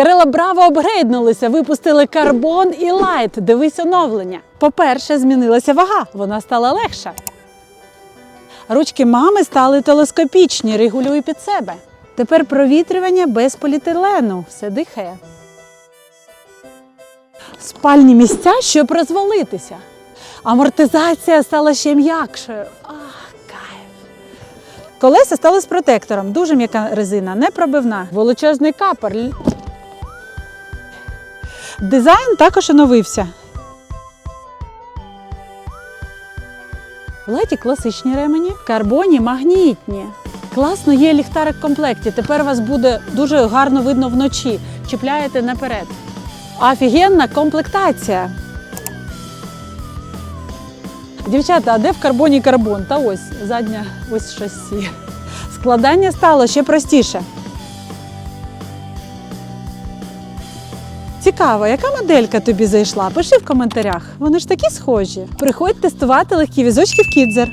Крила Браво апгрейднулися, випустили карбон і лайт. Дивись оновлення. По-перше, змінилася вага, вона стала легша. Ручки мами стали телескопічні, регулюй під себе. Тепер провітрювання без поліетилену, все дихає. Спальні місця, щоб розвалитися. Амортизація стала ще м'якшою. Ах, кайф. Колеса стали з протектором. Дуже м'яка резина, не пробивна. Величезний капор. Дизайн також оновився. Леті класичні ремені, карбоні магнітні. Класно є ліхтарик в комплекті. Тепер вас буде дуже гарно видно вночі. Чіпляєте наперед. Офігенна комплектація. Дівчата, а де в карбоні карбон? Та ось задня ось шасі. Складання стало ще простіше. Цікаво, яка моделька тобі зайшла? Пиши в коментарях. Вони ж такі схожі. Приходь тестувати легкі візочки в Кідзер.